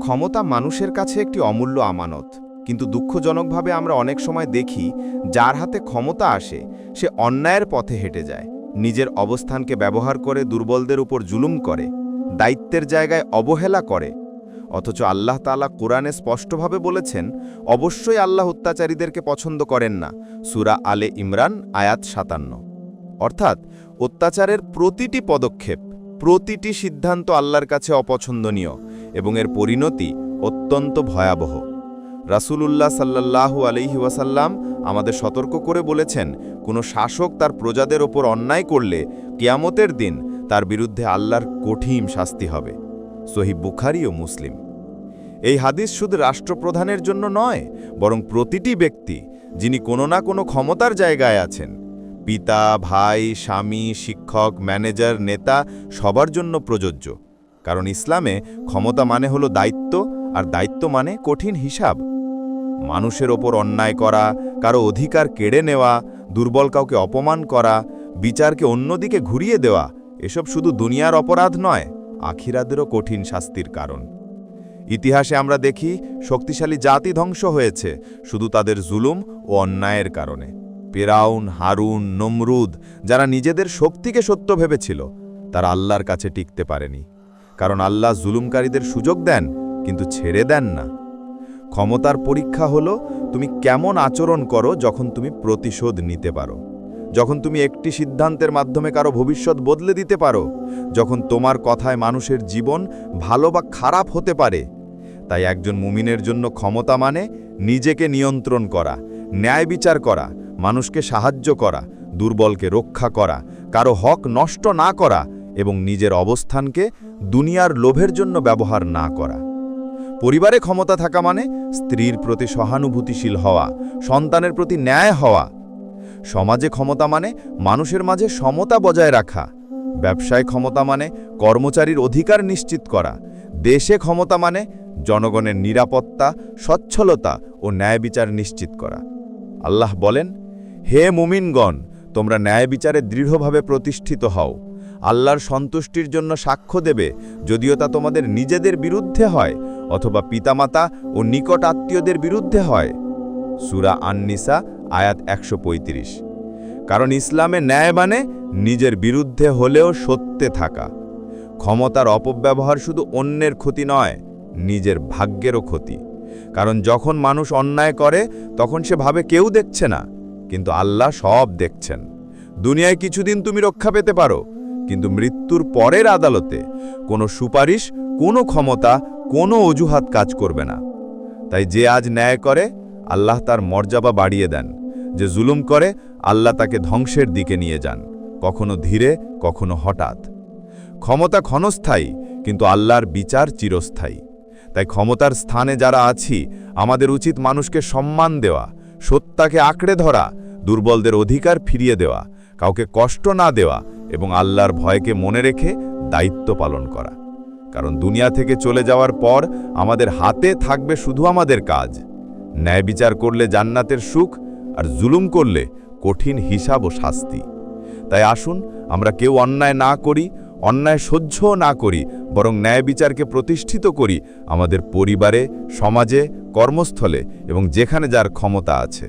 ক্ষমতা মানুষের কাছে একটি অমূল্য আমানত। কিন্তু দুঃখজনকভাবে আমরা অনেক সময় দেখি, যার হাতে ক্ষমতা আসে, সে অন্যায়ের পথে হেঁটে যায়। নিজের অবস্থানকে ব্যবহার করে দুর্বলদের উপর জুলুম করে, দায়িত্বের জায়গায় অবহেলা করে। অথচ আল্লাহ তাআলা কোরআনে স্পষ্টভাবে বলেছেন, অবশ্যই আল্লাহ অত্যাচারীদেরকে পছন্দ করেন না। সুরা আলে ইমরান, আয়াত সাতান্ন। অর্থাৎ, অত্যাচারের প্রতিটি পদক্ষেপ প্রতিটি সিদ্ধান্ত আল্লাহর কাছে অপছন্দনীয় এবং এর পরিণতি অত্যন্ত ভয়াবহ। রাসূলুল্লাহ সাল্লাল্লাহু আলাইহি ওয়াসাল্লাম আমাদের সতর্ক করে বলেছেন, কোনো শাসক তার প্রজাদের ওপর অন্যায় করলে কিয়ামতের দিন তার বিরুদ্ধে আল্লাহর কঠিন শাস্তি হবে। সহি বুখারি ও মুসলিম। এই হাদিস শুধু রাষ্ট্রপ্রধানের জন্য নয়, বরং প্রতিটি ব্যক্তি, যিনি কোনো না কোনো ক্ষমতার জায়গায় আছেন পিতা, ভাই, স্বামী, শিক্ষক, ম্যানেজার, নেতা সবার জন্য প্রযোজ্য। কারণ ইসলামে ক্ষমতা মানে হলো দায়িত্ব, আর দায়িত্ব মানে কঠিন হিসাব। মানুষের ওপর অন্যায় করা, কারও অধিকার কেড়ে নেওয়া, দুর্বল কাউকে অপমান করা, বিচারকে অন্যদিকে ঘুরিয়ে দেওয়া, এসব শুধু দুনিয়ার অপরাধ নয় আখিরাদেরও কঠিন শাস্তির কারণ। ইতিহাসে আমরা দেখি, শক্তিশালী জাতি ধ্বংস হয়েছে, শুধু তাদের জুলুম ও অন্যায়ের কারণে। পেরাউন হারুন, নমরুদ, যারা নিজেদের শক্তিকে সত্য ভেবেছিল, তারা আল্লাহর কাছে টিকতে পারেনি। কারণ আল্লাহ জুলুমকারীদের সুযোগ দেন, কিন্তু ছেড়ে দেন না। ক্ষমতার পরীক্ষা হলো, তুমি কেমন আচরণ করো যখন তুমি প্রতিশোধ নিতে পারো। যখন তুমি একটি সিদ্ধান্তের মাধ্যমে কারও ভবিষ্যৎ বদলে দিতে পারো। যখন তোমার কথায় মানুষের জীবন ভালো বা খারাপ হতে পারে। তাই একজন মুমিনের জন্য ক্ষমতা মানে নিজেকে নিয়ন্ত্রণ করা, ন্যায় বিচার করা মানুষকে সাহায্য করা, দুর্বলকে রক্ষা করা, কারও হক নষ্ট না করা এবং নিজের অবস্থানকে দুনিয়ার লোভের জন্য ব্যবহার না করা। পরিবারে ক্ষমতা থাকা মানে স্ত্রীর প্রতি সহানুভূতিশীল হওয়া, সন্তানের প্রতি ন্যায় হওয়া। সমাজে ক্ষমতা মানে মানুষের মাঝে সমতা বজায় রাখা। ব্যবসায় ক্ষমতা মানে কর্মচারীর অধিকার নিশ্চিত করা। দেশে ক্ষমতা মানে জনগণের নিরাপত্তা, সচ্ছলতা ও ন্যায় বিচার নিশ্চিত করা। আল্লাহ বলেন হে মুমিনগণ, তোমরা ন্যায় বিচারে দৃঢ়ভাবে প্রতিষ্ঠিত হও। আল্লাহর সন্তুষ্টির জন্য সাক্ষ্য দেবে, যদিও তা তোমাদের নিজেদের বিরুদ্ধে হয়, অথবা পিতামাতা ও নিকট আত্মীয়দের বিরুদ্ধে হয়। সুরা আননিসা, আয়াত একশো পঁয়ত্রিশ। কারণ ইসলামে ন্যায় মানে নিজের বিরুদ্ধে হলেও সত্যে থাকা। ক্ষমতার অপব্যবহার শুধু অন্যের ক্ষতি নয়, নিজের ভাগ্যেরও ক্ষতি। কারণ যখন মানুষ অন্যায় করে, তখন সে ভাবে কেউ দেখছে না। কিন্তু আল্লাহ সব দেখছেন। দুনিয়ায় কিছুদিন তুমি রক্ষা পেতে পারো, কিন্তু মৃত্যুর পরের আদালতে কোনো সুপারিশ, কোনো ক্ষমতা, কোনো অজুহাত কাজ করবে না। তাই যে আজ ন্যায় করে, আল্লাহ তার মর্যাদা বাড়িয়ে দেন। যে জুলুম করে, আল্লাহ তাকে ধ্বংসের দিকে নিয়ে যান, কখনো ধীরে, কখনো হঠাৎ। ক্ষমতা ক্ষণস্থায়ী, কিন্তু আল্লাহর বিচার চিরস্থায়ী। তাই ক্ষমতার স্থানে যারা আছি, আমাদের উচিত মানুষকে সম্মান দেওয়া সত্যাকে আঁকড়ে ধরা দুর্বলদের অধিকার ফিরিয়ে দেওয়া, কাউকে কষ্ট না দেওয়া এবং আল্লাহর ভয়কে মনে রেখে দায়িত্ব পালন করা। কারণ দুনিয়া থেকে চলে যাওয়ার পর আমাদের হাতে থাকবে শুধু আমাদের কাজ। ন্যায় বিচার করলে জান্নাতের সুখ আর জুলুম করলে কঠিন হিসাব ও শাস্তি। তাই আসুন, আমরা কেউ অন্যায় না করি, অন্যায় সহ্যও না করি, বরং ন্যায় বিচারকে প্রতিষ্ঠিত করি আমাদের পরিবারে, সমাজে, কর্মস্থলে এবং যেখানে যার ক্ষমতা আছে।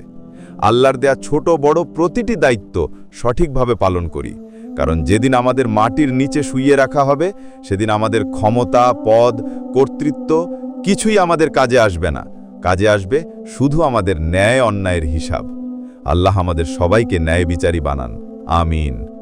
আল্লাহর দেয়া ছোট বড় প্রতিটি দায়িত্ব সঠিকভাবে পালন করি। কারণ যেদিন আমাদের মাটির নিচে শুইয়ে রাখা হবে, সেদিন আমাদের ক্ষমতা, পদ, কর্তৃত্ব কিছুই আমাদের কাজে আসবে না। কাজে আসবে শুধু আমাদের ন্যায় অন্যায়ের হিসাব। আল্লাহ আমাদের সবাইকে ন্যায় বিচারী বানান। আমিন।